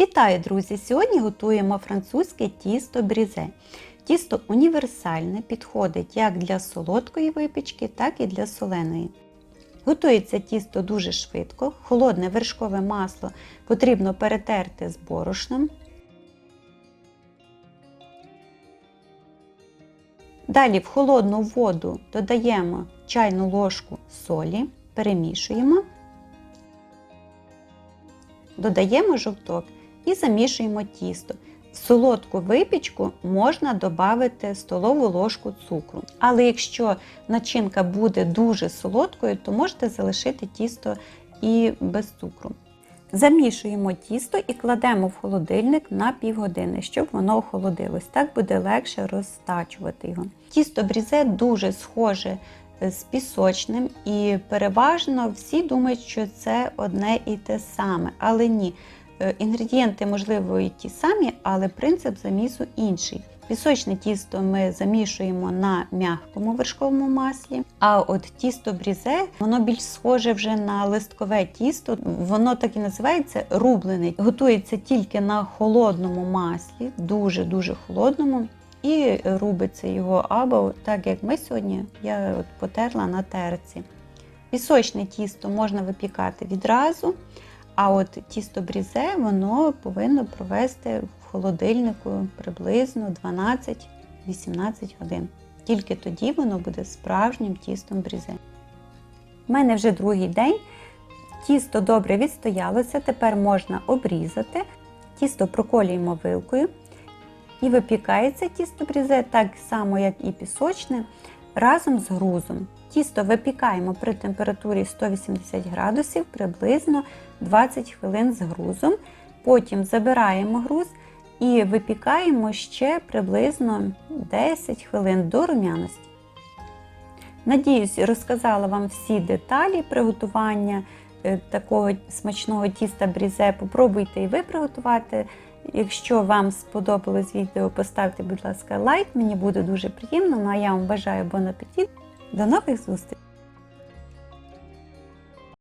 Вітаю, друзі! Сьогодні готуємо французьке тісто брізе. Тісто універсальне, підходить як для солодкої випічки, так і для соленої. Готується тісто дуже швидко. Холодне вершкове масло потрібно перетерти з борошном. Далі в холодну воду додаємо чайну ложку солі, перемішуємо, додаємо жовток і замішуємо тісто. В солодку випічку можна додати столову ложку цукру. Але якщо начинка буде дуже солодкою, то можете залишити тісто і без цукру. Замішуємо тісто і кладемо в холодильник на півгодини, щоб воно охолодилось. Так буде легше розтачувати його. Тісто брізе дуже схоже з пісочним, і переважно всі думають, що це одне і те саме, але ні. Е, Інгредієнти, можливо, і ті самі, але принцип замісу інший. Пісочне тісто ми замішуємо на м'якому вершковому маслі, а от тісто брізе, воно більш схоже вже на листкове тісто, воно так і називається рублене. Готується тільки на холодному маслі, дуже-дуже холодному. І рубиться його або так як ми сьогодні, я от потерла на терці. Пісочне тісто можна випікати відразу. А от тісто брізе воно повинно провести в холодильнику приблизно 12-18 годин. Тільки тоді воно буде справжнім тістом брізе. У мене вже другий день. Тісто добре відстоялося, тепер можна обрізати. Тісто проколюємо вилкою. І випікається тісто брізе так само, як і пісочне, разом з грузом. Тісто випікаємо при температурі 180 градусів приблизно 20 хвилин з грузом. Потім забираємо груз і випікаємо ще приблизно 10 хвилин до рум'яності. Надіюсь, розказала вам всі деталі приготування такого смачного тіста брізе. Попробуйте і ви приготувати. Якщо вам сподобалось відео, поставте, будь ласка, лайк, мені буде дуже приємно. Ну а я вам бажаю бон апетит. До нових зустрічей!